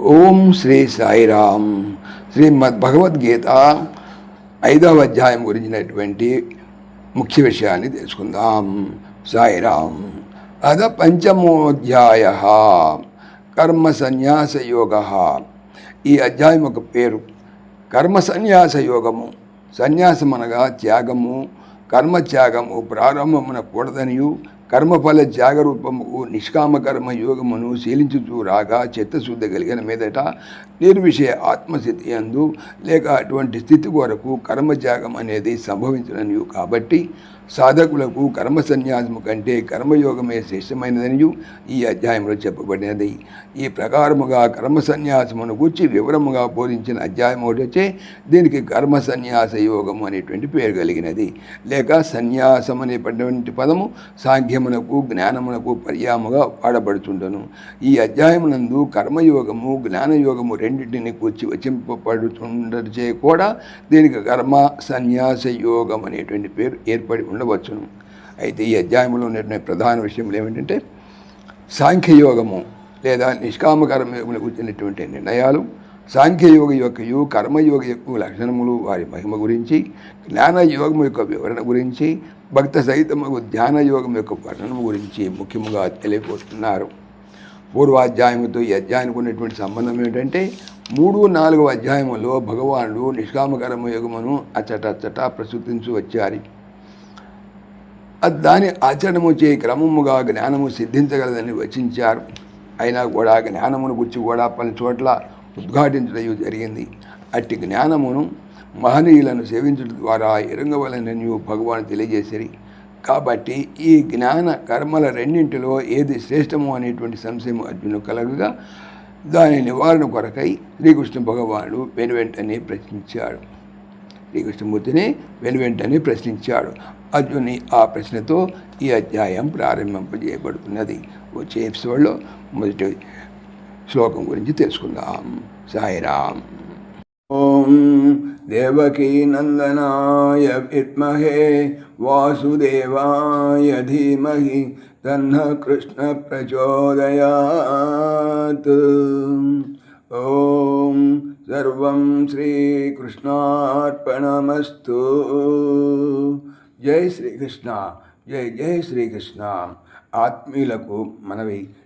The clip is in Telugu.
ఓం శ్రీ సాయిరామ్. శ్రీమద్ భగవద్గీత ఐదవ అధ్యాయం గురించినటువంటి ముఖ్య విషయాన్ని తెలుసుకుందాం. సాయిరామ్. అద పంచమోధ్యాయ. కర్మ సన్యాస యోగ. ఈ అధ్యాయం ఒక పేరు. కర్మ సన్యాస యోగము. సన్యాసం అనగా త్యాగము కర్మ త్యాగము ప్రారంభమున కూడదనియు కర్మఫల జాగరూపము నిష్కామ కర్మ యోగమును శీలించుతూ రాగా చిత్తశుద్ధి కలిగిన మీదట నిర్విషయ ఆత్మస్థితి అందు లేక అటువంటి స్థితి కొరకు కర్మత్యాగం అనేది సంభవించడనియు కాబట్టి సాధకులకు కర్మ సన్యాసము కంటే కర్మయోగమే శ్రేష్టమైనదనియు ఈ అధ్యాయంలో చెప్పబడినది. ఈ ప్రకారముగా కర్మ సన్యాసమును గుర్చి వివరముగా బోధించిన అధ్యాయం ఒకటి వచ్చే దీనికి కర్మ సన్యాస యోగము అనేటువంటి పేరు కలిగినది. లేక సన్యాసం అనేటువంటి పదము సాంఖ్యమునకు జ్ఞానమునకు పర్యాముగా వాడబడుతుండను ఈ అధ్యాయమునందు కర్మయోగము జ్ఞానయోగము రెండింటిని కూర్చి వచింపబడుతుండచే కూడా దీనికి కర్మ సన్యాస యోగం అనేటువంటి పేరు ఏర్పడి ఉండవచ్చును. అయితే ఈ అధ్యాయంలో ఉన్నటువంటి ప్రధాన విషయములు ఏమిటంటే సాంఖ్యయోగము లేదా నిష్కామ కర్మయోగములు కూర్చున్నటువంటి నిర్ణయాలు సాంఖ్యయోగ యొక్కయు కర్మయోగ యొక్క లక్షణములు వారి మహిమ గురించి జ్ఞానయోగం యొక్క వివరణ గురించి భక్త సహితము ధ్యానయోగం యొక్క వర్ణనం గురించి ముఖ్యముగా తెలియపోతున్నారు. పూర్వాధ్యాయముతో ఈ అధ్యాయానికి ఉన్నటువంటి సంబంధం ఏంటంటే మూడు నాలుగు అధ్యాయములో భగవానుడు నిష్కామ యోగమును అచ్చట అచ్చట ప్రసూతించి వచ్చారు. దాని ఆచరణము చే క్రమముగా జ్ఞానము సిద్ధించగలదని వచించారు. అయినా కూడా జ్ఞానమును గురించి కూడా పలు చోట్ల ఉద్ఘాటించడం జరిగింది. అట్టి జ్ఞానమును మహనీయులను సేవించడం ద్వారా ఎరుంగవలనని భగవాన్ తెలియజేసిరి. కాబట్టి ఈ జ్ఞాన కర్మల రెండింటిలో ఏది శ్రేష్టము అనేటువంటి సంశయం అర్జును కలగగా దాని నివారణ కొరకై శ్రీకృష్ణ భగవానుడు వెనువెంటనే ప్రశ్నించాడు. శ్రీకృష్ణమూర్తిని వెనువెంటనే ప్రశ్నించాడు. అర్జుని ఆ ప్రశ్నతో ఈ అధ్యాయం ప్రారంభింపజేయబడుతున్నది. వచ్చే ఎపిసోడ్లో మొదటి శ్లోకం గురించి తెలుసుకుందాం. సాయిరామ్. ఓం దేవకీ నందనాయ విద్మహే వాసుదేవాయ ధీమహి తన్న కృష్ణ ప్రచోదయాత్. ఓం సర్వం శ్రీకృష్ణార్పణమస్తు. జై శ్రీకృష్ణ జై జై శ్రీకృష్ణ. ఆత్మీయులకు మనవి